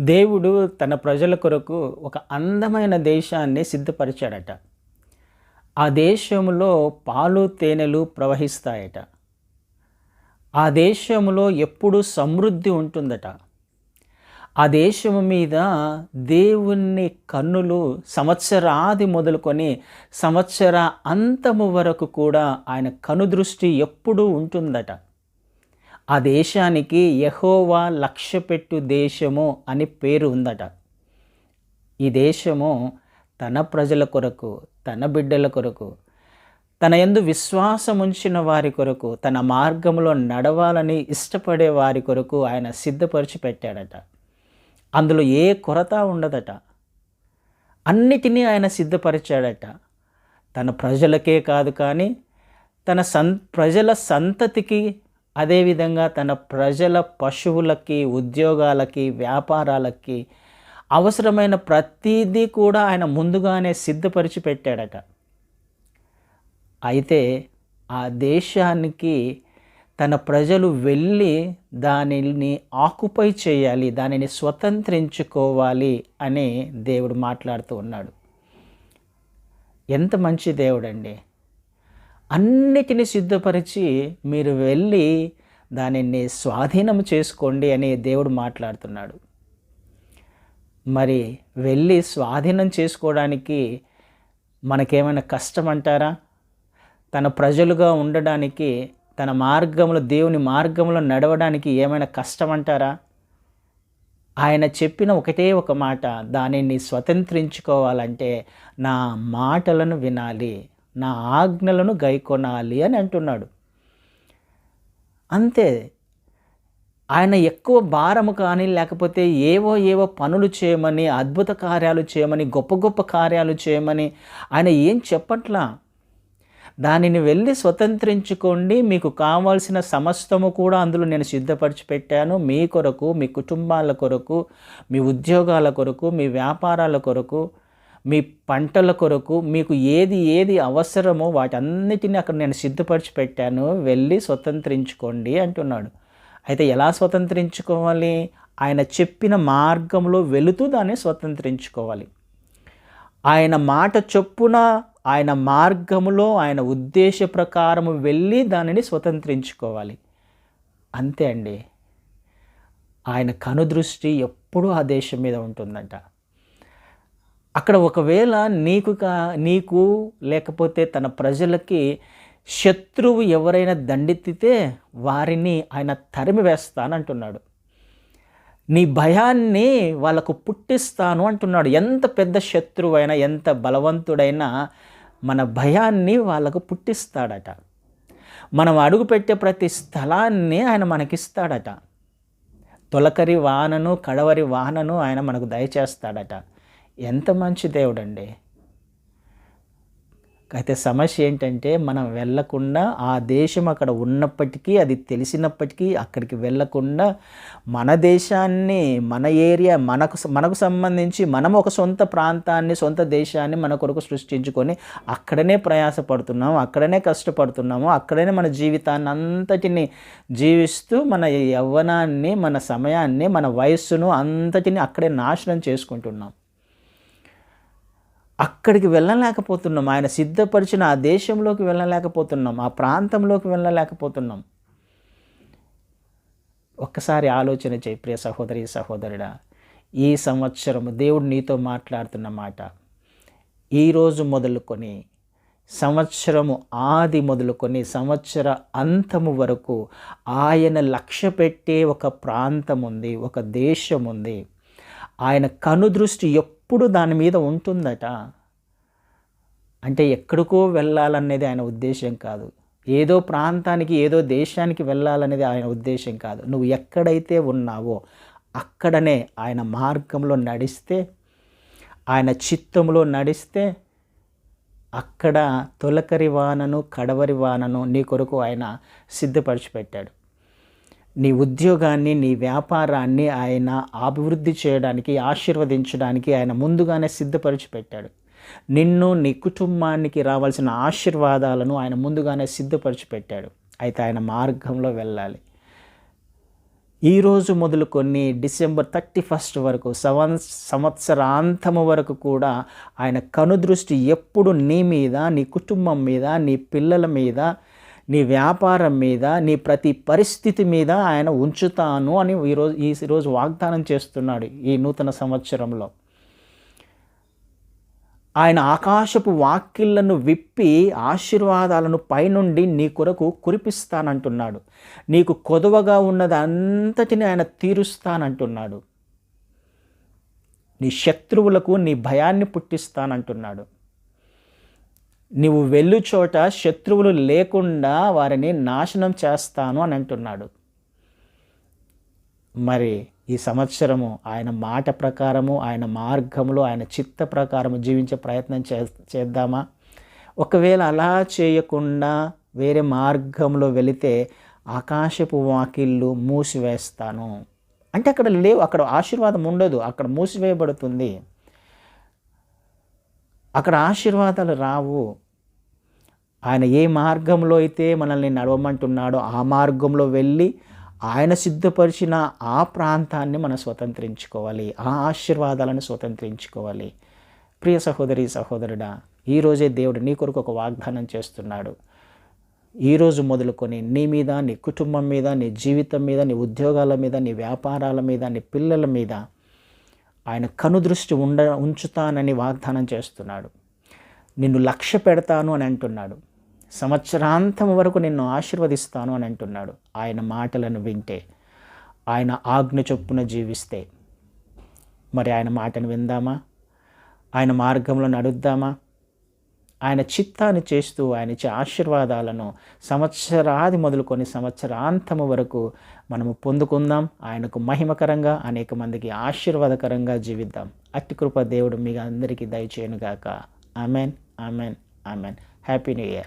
దేవుడు తన ప్రజల కొరకు ఒక అందమైన దేశాన్ని సిద్ధపరిచాడట. ఆ దేశంలో పాలు తేనెలు ప్రవహిస్తాయట. ఆ దేశంలో ఎప్పుడూ సమృద్ధి ఉంటుందట. ఆ దేశము మీద దేవుని కన్నులు సంవత్సరాది మొదలుకొని సంవత్సర అంతము వరకు కూడా ఆయన కనుదృష్టి ఎప్పుడూ ఉంటుందట. ఆ దేశానికి యహోవా లక్ష్యపెట్టు దేశము అని పేరు ఉందట. ఈ దేశము తన ప్రజల కొరకు తన బిడ్డల కొరకు తన ఎందు విశ్వాసం ఉంచిన వారి కొరకు తన మార్గంలో నడవాలని ఇష్టపడే వారి కొరకు ఆయన సిద్ధపరిచి పెట్టాడట. అందులో ఏ కొరత ఉండదట. అన్నిటినీ ఆయన సిద్ధపరిచాడట. తన ప్రజలకే కాదు కానీ తన సన్ ప్రజల సంతతికి అదేవిధంగా తన ప్రజల పశువులకి ఉద్యోగాలకి వ్యాపారాలకి అవసరమైన ప్రతిదీ కూడా ఆయన ముందుగానే సిద్ధపరిచి పెట్టాడట. అయితే ఆ దేశానికి తన ప్రజలు వెళ్ళి దానిని ఆకుపై చేయాలి దానిని స్వతంత్రించుకోవాలి అని దేవుడు మాట్లాడుతూ ఉన్నాడు. ఎంత మంచి దేవుడండి. అన్నిటిని సిద్ధపరిచి మీరు వెళ్ళి దానిని స్వాధీనం చేసుకోండి అని దేవుడు మాట్లాడుతున్నాడు. మరి వెళ్ళి స్వాధీనం చేసుకోవడానికి మనకేమైనా కష్టం అంటారా? తన ప్రజలుగా ఉండడానికి తన మార్గంలో దేవుని మార్గంలో నడవడానికి ఏమైనా కష్టం అంటారా? ఆయన చెప్పిన ఒకటే ఒక మాట దానిని స్వతంత్రించుకోవాలంటే నా మాటలను వినాలి. నా ఆజ్ఞలను గైకొనాలి అని అంటున్నాడు. అంతే. ఆయన ఎక్కువ భారము కానీ లేకపోతే ఏవో ఏవో పనులు చేయమని అద్భుత కార్యాలు చేయమని గొప్ప గొప్ప కార్యాలు చేయమని ఆయన ఏం చెప్పట్లా? దానిని వెళ్ళి స్వతంత్రించుకోండి. మీకు కావాల్సిన సమస్తము కూడా అందులో నేను సిద్ధపరిచి పెట్టాను. మీ కొరకు మీ కుటుంబాల కొరకు మీ ఉద్యోగాల కొరకు మీ వ్యాపారాల కొరకు మీ పంటల కొరకు మీకు ఏది ఏది అవసరమో వాటన్నిటిని అక్కడ నేను సిద్ధపరిచి పెట్టాను. వెళ్ళి స్వతంత్రించుకోండి అంటున్నాడు. అయితే ఎలా స్వతంత్రించుకోవాలి? ఆయన చెప్పిన మార్గంలో వెళుతూ దాన్ని స్వతంత్రించుకోవాలి. ఆయన మాట చొప్పున ఆయన మార్గములో ఆయన ఉద్దేశ ప్రకారము వెళ్ళి దానిని స్వతంత్రించుకోవాలి. అంతే అండి. ఆయన కనుదృష్టి ఎప్పుడూ ఆ దేశం మీద ఉంటుందంట. అక్కడ ఒకవేళ నీకు కా నీకు లేకపోతే తన ప్రజలకి శత్రువు ఎవరైనా దండెత్తితే వారిని ఆయన తరిమి వేస్తానంటున్నాడు. నీ భయాన్ని వాళ్ళకు పుట్టిస్తాను అంటున్నాడు. ఎంత పెద్ద శత్రువైనా ఎంత బలవంతుడైనా మన భయాన్ని వాళ్ళకు పుట్టిస్తాడట. మనం అడుగుపెట్టే ప్రతి స్థలాన్ని ఆయన మనకిస్తాడట. తొలకరి వానను కడవరి వానను ఆయన మనకు దయచేస్తాడట. ఎంత మంచి దేవుడండి. అయితే సమస్య ఏంటంటే మనం వెళ్ళకుండా ఆ దేశం అక్కడ ఉన్నప్పటికీ అది తెలిసినప్పటికీ అక్కడికి వెళ్ళకుండా మన దేశాన్ని మన ఏరియా మనకు మనకు సంబంధించి మనం ఒక సొంత ప్రాంతాన్ని సొంత దేశాన్ని మన కొరకు సృష్టించుకొని అక్కడనే ప్రయాసపడుతున్నాము అక్కడనే కష్టపడుతున్నాము అక్కడనే మన జీవితాన్ని అంతటిని జీవిస్తూ మన యవ్వనాన్ని మన సమయాన్ని మన వయస్సును అంతటిని అక్కడే నాశనం చేసుకుంటున్నాం. అక్కడికి వెళ్ళలేకపోతున్నాం. ఆయన సిద్ధపరిచిన ఆ దేశంలోకి వెళ్ళలేకపోతున్నాం. ఆ ప్రాంతంలోకి వెళ్ళలేకపోతున్నాం. ఒక్కసారి ఆలోచన చేయి ప్రియ సహోదరి సహోదరుడా. ఈ సంవత్సరం దేవుడు నీతో మాట్లాడుతున్న మాట ఈరోజు మొదలుకొని సంవత్సరము ఆది మొదలుకొని సంవత్సర అంతము వరకు ఆయన లక్ష్య పెట్టే ఒక ప్రాంతం ఉంది ఒక దేశం ఉంది ఆయన కనుదృష్టి ఎప్పుడు దాని మీద ఉంటుందట. అంటే ఎక్కడికో వెళ్ళాలనేది ఆయన ఉద్దేశం కాదు. ఏదో ప్రాంతానికి ఏదో దేశానికి వెళ్ళాలనేది ఆయన ఉద్దేశం కాదు. నువ్వు ఎక్కడైతే ఉన్నావో అక్కడనే ఆయన మార్గంలో నడిస్తే ఆయన చిత్తంలో నడిస్తే అక్కడ తొలకరి వానను కడవరి వానను నీ కొరకు ఆయన సిద్ధపరిచి పెట్టాడు నీ ఉద్యోగాన్ని నీ వ్యాపారాన్ని ఆయన అభివృద్ధి చేయడానికి ఆశీర్వదించడానికి ఆయన ముందుగానే సిద్ధపరిచి పెట్టాడు నిన్ను నీ కుటుంబానికి రావాల్సిన ఆశీర్వాదాలను ఆయన ముందుగానే సిద్ధపరిచి పెట్టాడు అయితే ఆయన మార్గంలో వెళ్ళాలి. ఈరోజు మొదలుకొని డిసెంబర్ థర్టీ ఫస్ట్ వరకు సంవ సంవత్సరాంతము వరకు కూడా ఆయన కనుదృష్టి ఎప్పుడు నీ మీద నీ కుటుంబం మీద నీ పిల్లల మీద నీ వ్యాపారం మీద నీ ప్రతి పరిస్థితి మీద ఆయన ఉంచుతాను అని ఈరోజు ఈ రోజు వాగ్దానం చేస్తున్నాడు ఈ నూతన సంవత్సరంలో. ఆయన ఆకాశపు వాక్కిళ్ళను విప్పి ఆశీర్వాదాలను పైనుండి నీ కొరకు కురిపిస్తానంటున్నాడు. నీకు కొదవగా ఉన్నది అంతటిని ఆయన తీరుస్తానంటున్నాడు. నీ శత్రువులకు నీ భయాన్ని పుట్టిస్తానంటున్నాడు. నీవు వెళ్ళు చోట శత్రువులు లేకుండా వారిని నాశనం చేస్తాను అని అంటున్నాడు. మరి ఈ సంవత్సరము ఆయన మాట ప్రకారము ఆయన మార్గంలో ఆయన చిత్త ప్రకారము జీవించే ప్రయత్నం చే చేద్దామా? ఒకవేళ అలా చేయకుండా వేరే మార్గంలో వెళితే ఆకాశపు వాకిళ్ళు మూసివేస్తాను. అంటే అక్కడ లేవు అక్కడ ఆశీర్వాదం ఉండదు అక్కడ మూసివేయబడుతుంది. అక్కడ ఆశీర్వాదాలు రావు. ఆయన ఏ మార్గంలో అయితే మనల్ని నడవమంటున్నాడో ఆ మార్గంలో వెళ్ళి ఆయన సిద్ధపరిచిన ఆ ప్రాంతాన్ని మనం స్వతంత్రించుకోవాలి. ఆ ఆశీర్వాదాలను స్వతంత్రించుకోవాలి. ప్రియ సహోదరి సహోదరుడా ఈరోజే దేవుడు నీ కొరకు ఒక వాగ్దానం చేస్తున్నాడు. ఈరోజు మొదలుకొని నీ మీద నీ కుటుంబం మీద నీ జీవితం మీద నీ ఉద్యోగాల మీద నీ వ్యాపారాల మీద నీ పిల్లల మీద ఆయన కనుదృష్టి ఉండ ఉంచుతానని వాగ్దానం చేస్తున్నాడు. నిన్ను లక్ష్య పెడతాను అని అంటున్నాడు. సంవత్సరాంతం వరకు నిన్ను ఆశీర్వదిస్తాను అని అంటున్నాడు. ఆయన మాటలను వింటే ఆయన ఆజ్ఞ చొప్పున జీవిస్తే. మరి ఆయన మాటను విందామా? ఆయన మార్గంలో నడుద్దామా? ఆయన చిత్తాన్ని చేస్తూ ఆయన ఇచ్చే ఆశీర్వాదాలను సంవత్సరాది మొదలుకొని సంవత్సరాంతము వరకు మనము పొందుకుందాం. ఆయనకు మహిమకరంగా అనేక మందికి ఆశీర్వాదకరంగా జీవిద్దాం. అట్టి కృప దేవుడు మీకు అందరికీ దయచేయనుగాక. Amen amen amen. Happy new year.